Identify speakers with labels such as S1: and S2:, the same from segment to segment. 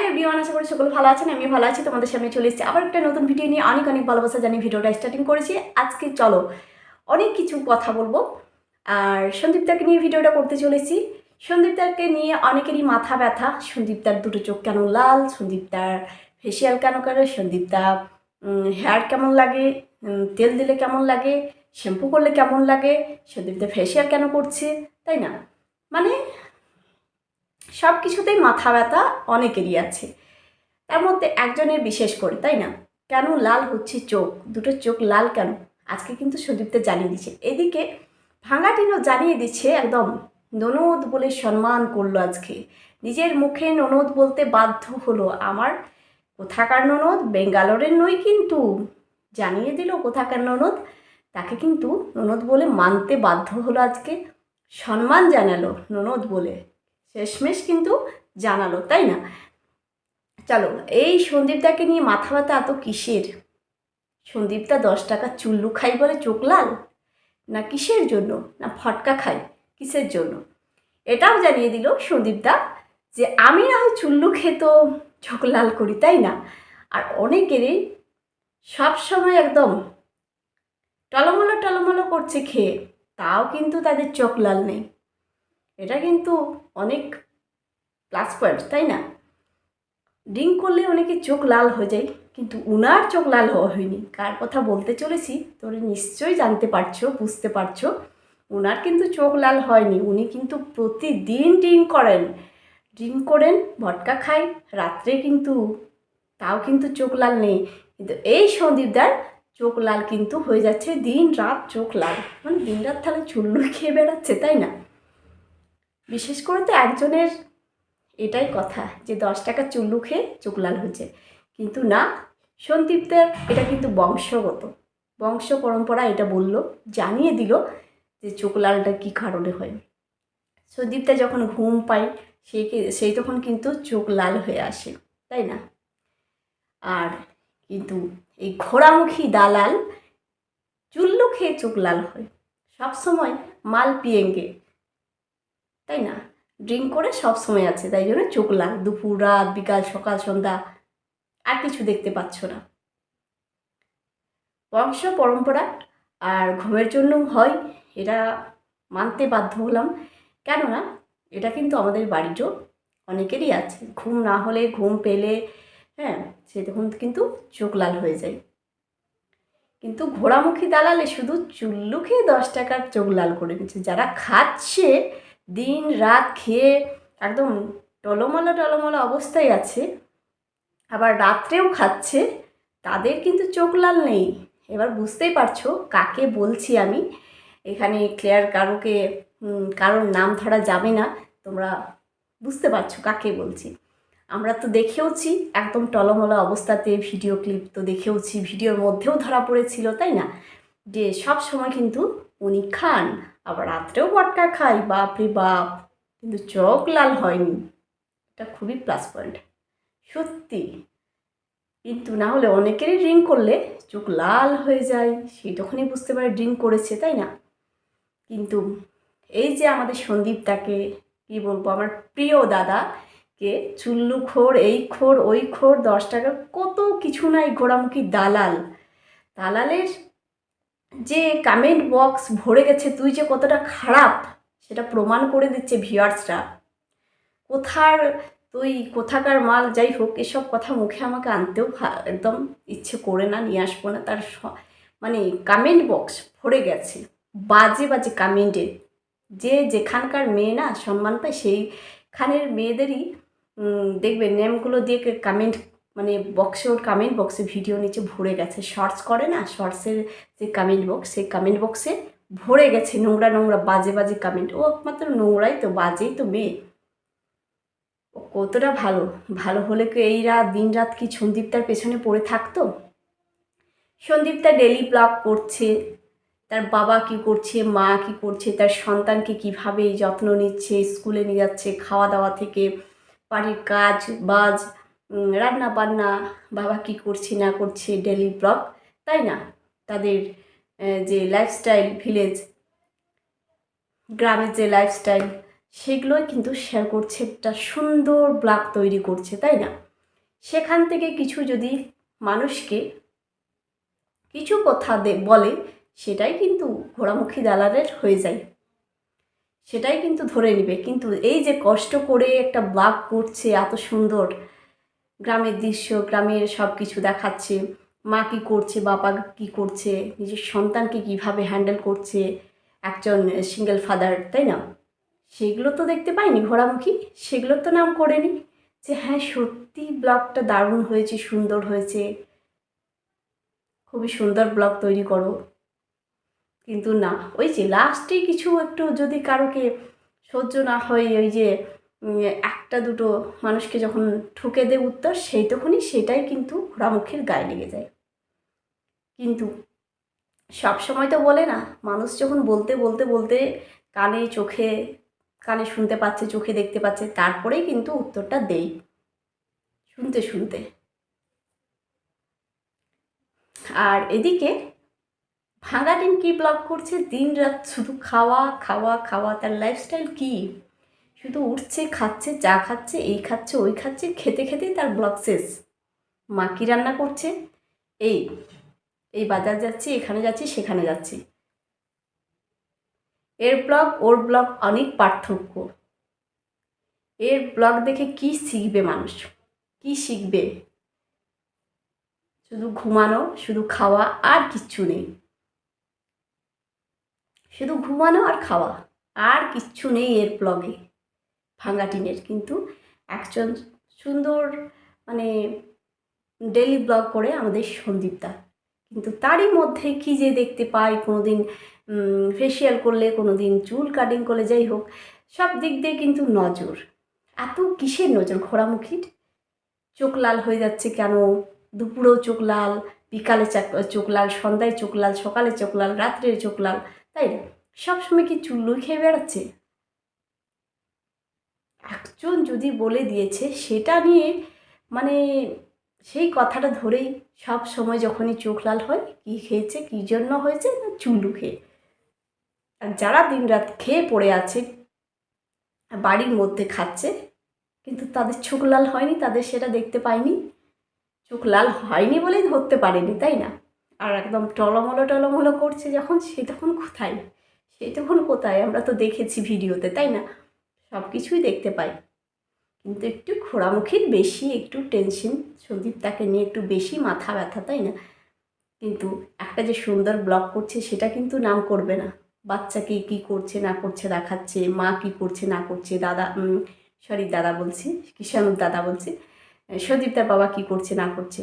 S1: Hello everyone আশা করি সকলে ভালো আছেন আমি ভালো আছি, তোমাদের সামনে চলে এসেছি আবার একটা নতুন ভিডিও নিয়ে। অনেক অনেক ভালোবাসা জানিয়ে ভিডিওটা স্টার্টিং করেছি। আজকে চলো, অনেক কিছু কথা বলব। আর সন্দীপদাকে নিয়ে ভিডিওটা করতে চলেছি সন্দীপদাকে নিয়ে অনেকেরই মাথা ব্যথা। সন্দীপদার দুটো চোখ কেন লাল, সন্দীপদার ফেসিয়াল কেন করে সন্দীপদা হেয়ার কেমন লাগে তেল দিলে কেমন লাগে শ্যাম্পু করলে কেমন লাগে, সন্দীপদা ফেসিয়াল কেন করছে, তাই না? মানে সব কিছুতেই মাথা ব্যথা অনেকেরই আছে। তার মধ্যে একজনের বিশেষ করে, তাই না? কেন লাল হচ্ছে চোখ? দুটো চোখ লাল কেন? আজকে কিন্তু সন্দীপতে জানিয়ে দিচ্ছে এদিকে ভাঙাটিনও জানিয়ে দিচ্ছে একদম, ননদ বলে সম্মান করল আজকে। নিজের মুখে ননদ বলতে বাধ্য হলো আমার। কোথাকার ননদ? বেঙ্গালোরের নই কিন্তু। জানিয়ে দিল কোথাকার ননদ। তাকে কিন্তু ননদ বলে মানতে বাধ্য হলো আজকে। সম্মান জানালো ননদ বলে। শেষমেশ কিন্তু জানালো, তাই না? চলো, এই সন্দীপদাকে নিয়ে মাথা ব্যথা এত কিসের? সন্দীপদা দশ টাকা চুল্লু খাই বলে চোখ লাল? না কিসের জন্য? না ফটকা খাই? কিসের জন্য? এটাও জানিয়ে দিল সন্দীপদা যে আমি না হয় চুল্লু খেয়ে তো চোখ লাল করি, তাই না? আর অনেকেরই সব সময় একদম টলমলো টলমলো করছে খেয়ে, তাও কিন্তু তাদের চোখ লাল নেই। এটা কিন্তু অনেক প্লাস পয়েন্ট তাই না? ড্রিঙ্ক করলে অনেকে চোখ লাল হয়ে যায়, কিন্তু উনার চোখ লাল হওয়া হয়নি। কার কথা বলতে চলেছি তোরা নিশ্চয়ই জানতে পারছ, বুঝতে পারছ। উনার কিন্তু চোখ লাল হয়নি, উনি কিন্তু প্রতিদিন ড্রিঙ্ক করেন। ড্রিঙ্ক করেন, ভটকা খায়, রাত্রে কিন্তু তাও কিন্তু চোখ লাল নেই। কিন্তু এই সন্দীপদার চোখ লাল কিন্তু হয়ে যাচ্ছে দিন রাত চোখ লাল। মানে দিন রাত তাহলে চুল্লু খেয়ে বেড়াচ্ছে, তাই না? বিশেষ করে তো একজনের এটাই কথা যে দশ টাকা চুল্লু খেয়ে চোখ লাল হচ্ছে কিন্তু না, সন্দীপদের এটা কিন্তু বংশগত। বংশ পরম্পরা এটা বলল, জানিয়ে দিল যে চোখ লালটা কী কারণে হয়। সন্দীপদা যখন ঘুম পায়, সে সেই তখন কিন্তু চোখ লাল হয়ে আসে, তাই না? আর কিন্তু এই ঘোড়ামুখী দালাল চুল্লু খেয়ে চোখ লাল হয়। সবসময় মাল পিয়েঙ্গে। তাই না? ড্রিঙ্ক করে সব সময় আছে, তাই জন্য চোখ লাল। দুপুর, রাত, বিকাল, সকাল, সন্ধ্যা আর কিছু দেখতে পাচ্ছ না। বংশ, পরম্পরা আর ঘুমের জন্য হয়, এটা মানতে বাধ্য হলাম। কেননা এটা কিন্তু আমাদের বাড়িরও অনেকেরই আছে। ঘুম না হলে, ঘুম পেলে হ্যাঁ সে তখন কিন্তু চোখ লাল হয়ে যায়। কিন্তু ঘোড়ামুখী দালালে শুধু চুল্লু খেয়ে দশ টাকার চোখ লাল করে নিচ্ছে যারা খাচ্ছে দিন রাত খেয়ে একদম টলমলো টলমলো অবস্থায় আছে, আবার রাত্রেও খাচ্ছে, তাদের কিন্তু চোখ লাল নেই। এবার বুঝতেই পারছ কাকে বলছি আমি। এখানে ক্লিয়ার কারোকে কারোর নাম ধরা যাবে না, তোমরা বুঝতে পারছ কাকে বলছি। আমরা তো দেখেওছি একদম টলমলো অবস্থাতে, ভিডিও ক্লিপ তো দেখেওছি, ভিডিওর মধ্যেও ধরা পড়েছিল, তাই না? যে সব সময় কিন্তু উনি খান। আবার রাত্রেও বটকা খাই বাপরে বাপ। কিন্তু চোখ লাল হয়নি। এটা খুবই প্লাস পয়েন্ট সত্যি। কিন্তু না হলে অনেকেরই ড্রিঙ্ক করলে চোখ লাল হয়ে যায়। সেই তখনই বুঝতে পারে ড্রিঙ্ক করেছে, তাই না? কিন্তু এই যে আমাদের সন্দীপটাকে, কি বলব, আমার প্রিয় দাদাকে চুল্লু খোর, এই খোর, ওই খোর, দশ টাকা কত কিছু নাই ঘোড়ামুখী দালাল। দালালের যে কমেন্ট বক্স ভরে গেছে, তুই যে কতটা খারাপ, সেটা প্রমাণ করে দিচ্ছে ভিউয়ার্সরা কোথার তুই, কোথাকার মাল, যাই হোক, এসব কথা মুখে আমাকে আনতেও একদম ইচ্ছে করে না, নিয়ে আসব না, তার মানে কমেন্ট বক্স ভরে গেছে, বাজে বাজে কমেন্টে যে যেখানকার মেয়ে না, সম্মান পায়, সেইখানের মেয়েদেরই দেখবে নেমগুলো দিয়ে কমেন্ট মানে বক্সে ওর কমেন্ট বক্সে ভিডিও নিচে ভরে গেছে। শর্টস করে না শর্টসের যে কমেন্ট বক্স সেই কমেন্ট বক্সে ভরে গেছে নোংরা নোংরা বাজে বাজে কমেন্ট ও একমাত্র নোংরাই তো, বাজেই তো মেয়ে। ও কতটা ভালো। ভালো হলে কি এই রাত, দিন রাত কি সন্দীপটার পেছনে পড়ে থাকতো? সন্দীপটা ডেলি ব্লগ করছে। তার বাবা কি করছে, মা কি করছে, তার সন্তানকে কীভাবে যত্ন নিচ্ছে, স্কুলে নিয়ে যাচ্ছে খাওয়া দাওয়া থেকে, বাড়ির কাজ বাজ রান্না বান্না, বাবা কি করছে, না করছে ডেলি ব্লগ তাই না? তাদের যে লাইফস্টাইল ভিলেজ গ্রামের যে লাইফস্টাইল সেগুলোই কিন্তু শেয়ার করছে, একটা সুন্দর ব্লগ তৈরি করছে, তাই না? সেখান থেকে কিছু যদি মানুষকে কিছু কথা দে, বলে, সেটাই কিন্তু ঘোড়ামুখী দালালের হয়ে যায়। সেটাই কিন্তু ধরে নেবে। কিন্তু এই যে কষ্ট করে একটা ব্লগ করছে, এত সুন্দর গ্রামের দৃশ্য, গ্রামের সব কিছু দেখাচ্ছে। মা কী করছে, বাবা কী করছে, নিজের সন্তানকে কীভাবে হ্যান্ডেল করছে, একজন সিঙ্গেল ফাদার তাই না? সেগুলো তো দেখতে পাইনি ঘোড়ামুখী, সেগুলো তো নাম করেনি। যে হ্যাঁ সত্যি ব্লগটা দারুণ হয়েছে, সুন্দর হয়েছে। খুবই সুন্দর ব্লগ তৈরি করো। কিন্তু না, ওই যে লাস্টে কিছু একটু যদি কারোকে সহ্য না হয়, ওই যে একটা দুটো মানুষকে যখন ঠুকে দেয় উত্তর, সেই তখনই সেটাই কিন্তু ঘোড়ামুখীর গায়ে লেগে যায়। কিন্তু সব সময় তো বলে না, মানুষ যখন বলতে বলতে বলতে কানে, চোখে, কানে শুনতে পাচ্ছে, চোখে দেখতে পাচ্ছে, তারপরেই কিন্তু উত্তরটা দেই। শুনতে শুনতে। আর এদিকে ভাঙা ভাঙাটিন কী ব্লগ করছে? দিন রাত শুধু খাওয়া খাওয়া খাওয়া, তার লাইফস্টাইল কী? শুধু উঠছে, খাচ্ছে, চা খাচ্ছে, এই খাচ্ছে, ওই খাচ্ছে, খেতে খেতেই তার ব্লগ শেষ। মা কী রান্না করছে? এই এই বাজার যাচ্ছি, এখানে যাচ্ছি, সেখানে যাচ্ছি। এর ব্লগ ওর ব্লগ অনেক পার্থক্য। এর ব্লগ দেখে কি শিখবে মানুষ? কি শিখবে? শুধু ঘুমানো, শুধু খাওয়া আর কিচ্ছু নেই। শুধু ঘুমানো আর খাওয়া, আর কিচ্ছু নেই এর ব্লগে ভাঙ্গাটিনের কিন্তু একজন সুন্দর মানে ডেলি ব্লগ করে আমাদের সন্দীপদা। কিন্তু তারই মধ্যে কি যে দেখতে পাই কোনো দিন ফেসিয়াল করলে কোনো দিন চুল কাটিং করলে, যাই হোক, সব দিক দিয়ে কিন্তু নজর। এত কিসের নজর? ঘোড়ামুখির চোখ লাল হয়ে যাচ্ছে কেন? দুপুরেও চোখ লাল, বিকালে চোখ লাল, সন্ধ্যায় চোখ লাল, সকালে চোখ লাল রাত্রে চোখ লাল, তাই না? সবসময় কি চুল্লুই খেয়ে বেড়াচ্ছে? একজন যদি বলে দিয়েছে, সেটা নিয়ে মানে সেই কথাটা ধরেই সব সময় যখনই চোখ লাল হয়, কী খেয়েছে, কী জন্য হয়েছে, না চুল্লু খেয়ে। আর যারা দিনরাত খেয়ে পড়ে আছে, বাড়ির মধ্যে খাচ্ছে, কিন্তু তাদের চোখ লাল হয়নি, তাদের সেটা দেখতে পায়নি। চোখ লাল হয়নি বলেই ধরতে পারেনি, তাই না? আর একদম টলমলো টলমলো করছে যখন, সে তখন কোথায়? সে তখন কোথায়? আমরা তো দেখেছি ভিডিওতে, তাই না? সব কিছুই দেখতে পাই। কিন্তু একটু ঘোড়ামুখীর বেশি একটু টেনশন সন্দীপটাকে নিয়ে একটু বেশি মাথা ব্যথা, তাই না? কিন্তু একটা যে সুন্দর ব্লগ করছে, সেটা কিন্তু নাম করবে না। বাচ্চাকে কি করছে, না করছে দেখাচ্ছে, মা কি করছে, না করছে, দাদা সরি দাদা বলছি কিষানুর দাদা বলছে। বলছি সদীপতার বাবা কি করছে, না করছে।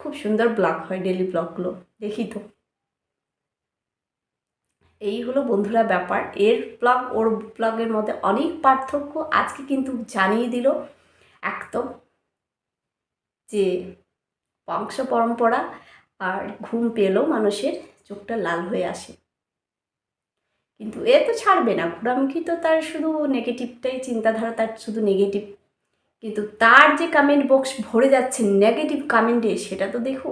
S1: খুব সুন্দর ব্লগ হয় ডেলি ব্লগগুলো দেখি তো। এই হলো বন্ধুরা ব্যাপার। এর ব্লগ ওর ব্লগের মধ্যে অনেক পার্থক্য আজকে কিন্তু জানিয়ে দিল একদম যে বংশ পরম্পরা আর ঘুম পেলেও মানুষের, চোখটা লাল হয়ে আসে। কিন্তু এ তো ছাড়বে না ঘোরামুখী তো তার শুধু নেগেটিভটাই চিন্তাধারা তার শুধু নেগেটিভ কিন্তু তার যে কমেন্ট বক্স ভরে যাচ্ছে নেগেটিভ কমেন্টে সেটা তো দেখো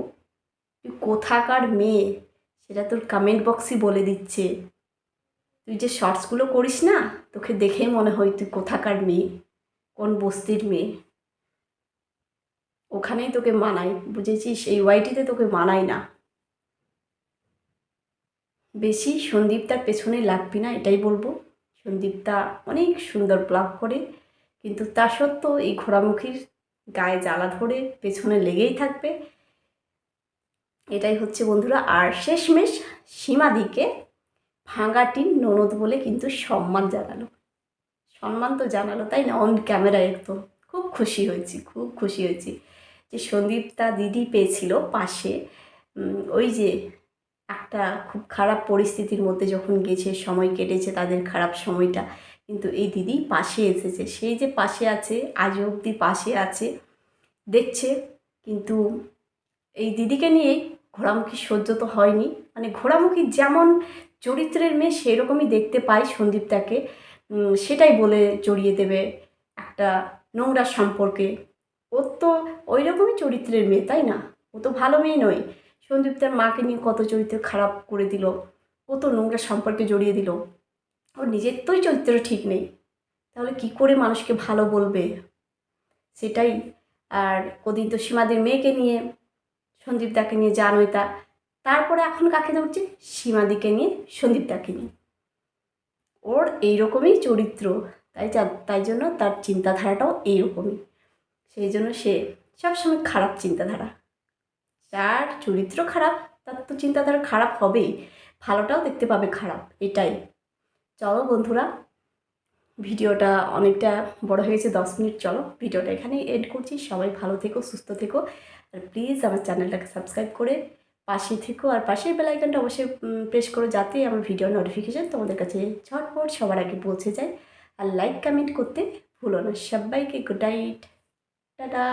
S1: কোথাকার মেয়ে। সেটা তোর কমেন্ট বক্সই বলে দিচ্ছে। তুই যে শর্টসগুলো করিস না, তোকে দেখেই মনে হয় তুই কোথাকার মেয়ে, কোন বস্তির মেয়ে। ওখানেই তোকে মানাই, বুঝেছিস? এই ওয়াইটিতে তোকে মানাই না। বেশি সন্দীপটার পেছনে লাগবি না, এটাই বলব। সন্দীপটা অনেক সুন্দর ব্লগ করে, কিন্তু তা সত্ত্বেও এই ঘোড়ামুখীর গায়ে জ্বালা ধরে পেছনে লেগেই থাকবে। এটাই হচ্ছে বন্ধুরা। আর শেষমেশ সীমাদিকে ভাঙাটিন ননদ বলে কিন্তু সম্মান জানালো। সম্মান তো জানালো, তাই না? অন ক্যামেরায় একদম খুব খুশি হয়েছি, খুব খুশি হয়েছি। যে সন্দীপ তা দিদি পেয়েছিল পাশে ওই যে একটা খুব খারাপ পরিস্থিতির মধ্যে যখন গেছে, সময় কেটেছে তাদের খারাপ সময়টা, কিন্তু এই দিদি পাশে এসেছে। সেই যে পাশে আছে, আজ অবধি পাশে আছে, দেখছে, কিন্তু এই দিদিকে নিয়ে ঘোড়ামুখী সহ্য তো হয়নি। মানে ঘোড়ামুখী যেমন চরিত্রের মেয়ে সেরকমই দেখতে পাই সন্দীপটাকে। উম, সেটাই বলে জড়িয়ে দেবে একটা নোংরা সম্পর্কে। ওর তো ওই রকমই চরিত্রের মেয়ে তাই না? ও তো ভালো মেয়ে নয়। সন্দীপ তার মাকে নিয়ে কত চরিত্র খারাপ করে দিল। ও তো নোংরা সম্পর্কে জড়িয়ে দিল। ওর নিজের তোই চরিত্র ঠিক নেই। তাহলে কি করে মানুষকে ভালো বলবে? সেটাই। আর কদিন তো সীমাদের মেয়েকে নিয়ে সন্দীপদাকে নিয়ে জানইতা তারপরে এখন কাকে ধরছে? সীমাদিকে নিয়ে সন্দীপদাকে নিয়ে। ওর এইরকমই চরিত্র, তাই তাই জন্য তার চিন্তাধারাটাও এইরকমই। সেই জন্য সে সবসময় খারাপ চিন্তাধারা। যার চরিত্র খারাপ, তার তো চিন্তাধারা খারাপ হবেই। ভালোটাও দেখতে পাবে খারাপ, এটাই। চলো বন্ধুরা, ভিডিওটা অনেকটা বড় হয়ে গেছে, দশ মিনিট। চলো, ভিডিওটা এখানেই এড করছি। সবাই ভালো থেকো, সুস্থ থেকো। আর প্লিজ আমার চ্যানেলটাকে সাবস্ক্রাইব করে পাশে থেকো। আর পাশের বেলাইকনটা অবশ্যই প্রেস করো যাতে আমার ভিডিও নোটিফিকেশান তোমাদের কাছে ঝটপট সবার আগে পৌঁছে যায়। আর লাইক কমেন্ট করতে ভুলো না। সবাইকে গুড নাইট টাটা।